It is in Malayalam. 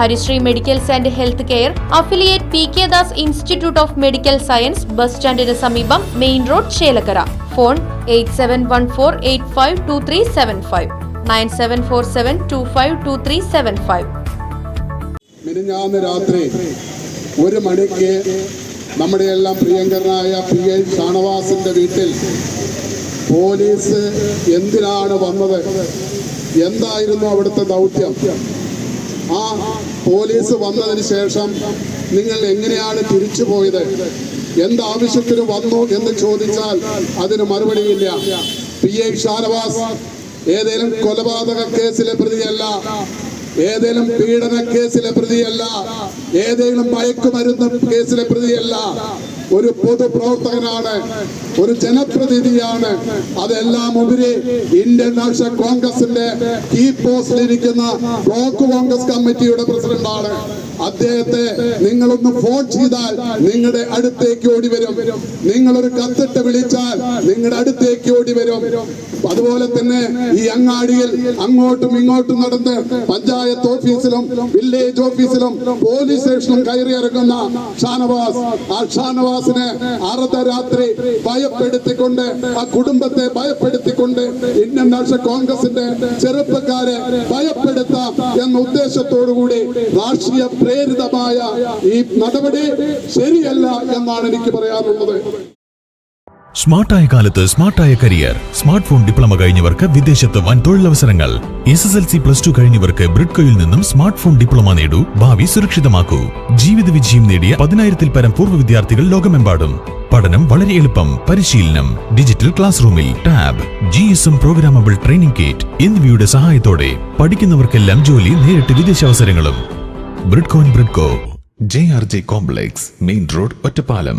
Harisree medicals and health care affiliate P K Das institute of medical science bus സ്റ്റാൻഡിന് സമീപം main road Chelakkara. Phone eight seven one four eight five two three seven five. Nine seven four seven two five two three seven five. മിനിഞ്ഞാന്ന് രാത്രി ഒരു മണിക്ക് നമ്മുടെ എല്ലാം പ്രിയങ്കരനായ പി എൻ ഷാണവാസിന്റെ വീട്ടിൽ പോലീസ് എന്തിനാണ് വന്നത്? എന്തായിരുന്നു അവിടുത്തെ ദൗത്യം? ആ പോലീസ് വന്നതിന് ശേഷം നിങ്ങൾ എങ്ങനെയാണ് തിരിച്ചു പോയത്? എന്താവശ്യത്തിന് വന്നു എന്ന് ചോദിച്ചാൽ അതിന് മറുപടിയില്ല. പി എ ഷാനവാസ് ഏതെങ്കിലും കൊലപാതക കേസിലെ പ്രതിയല്ല. ഏതെങ്കിലും പീഡന കേസിലെ പ്രതിയല്ല. ഏതെങ്കിലും മയക്കുമരുന്ന് കേസിലെ പ്രതിയല്ല. ഒരു പൊതുപ്രവർത്തകനാണ് ഒരു ജനപ്രതിനിധിയാണ്. അതെല്ലാം ഉപരി ഇന്ത്യൻ നാഷണൽ കോൺഗ്രസിന്റെ കീ പോസ്റ്റിലിരിക്കുന്ന ബ്ലോക്ക് കോൺഗ്രസ് കമ്മിറ്റിയുടെ പ്രസിഡന്റാണ്. അദ്ദേഹത്തെ നിങ്ങളൊന്ന് ഫോൺ ചെയ്താൽ നിങ്ങളുടെ അടുത്തേക്ക് ഓടി വരും നിങ്ങളൊരു കത്തിട്ട് വിളിച്ചാൽ നിങ്ങളുടെ അടുത്തേക്ക് ഓടി വരും അതുപോലെ തന്നെ ഈ അങ്ങാടിയിൽ അങ്ങോട്ടും ഇങ്ങോട്ടും നടന്ന് പഞ്ചായത്ത് ഓഫീസിലും വില്ലേജ് ഓഫീസിലും പോലീസ് സ്റ്റേഷനും കയറി ഇറങ്ങുന്ന ഷാനവാസ് ആ ഷാനവാസിനെ അർദ്ധരാത്രി ഭയപ്പെടുത്തിക്കൊണ്ട് ആ കുടുംബത്തെ ഭയപ്പെടുത്തിക്കൊണ്ട് ഇന്ത്യൻ നാഷണൽ കോൺഗ്രസിന്റെ ചെറുപ്പക്കാരെ ഭയപ്പെടുത്താം എന്ന ഉദ്ദേശത്തോടു കൂടി രാഷ്ട്രീയ പ്രേരിതമായ ഈ നടപടി ശരിയല്ല എന്നാണ് എനിക്ക് പറയാനുള്ളത്. സ്മാർട്ടായ കാലത്ത് സ്മാർട്ടായ കരിയർ സ്മാർട്ട് ഫോൺ ഡിപ്ലോമ കഴിഞ്ഞവർക്ക് വിദേശത്ത് വൻ തൊഴിലവസരങ്ങൾ. S S L C plus two കഴിഞ്ഞവർക്ക് ബ്രിഡ്കോയിൽ നിന്നും സ്മാർട്ട് ഫോൺ ഡിപ്ലോമ നേടൂ. ഭാവി സുരക്ഷിതമാക്കൂ. ജീവിത വിജയം നേടിയ പതിനായിരത്തിൽ പരം പൂർവ വിദ്യാർത്ഥികൾ ലോകമെമ്പാടും. പഠനം വളരെ എളുപ്പം പരിശീലനം. ഡിജിറ്റൽ ക്ലാസ് റൂമിൽ tab G S M programmable training kit എന്നിവയുടെ സഹായത്തോടെ പഠിക്കുന്നവർക്കെല്ലാം ജോലി നേരിട്ട് ബ്രിഡ്കോൻ Bridco J R J complex main road Ottapalam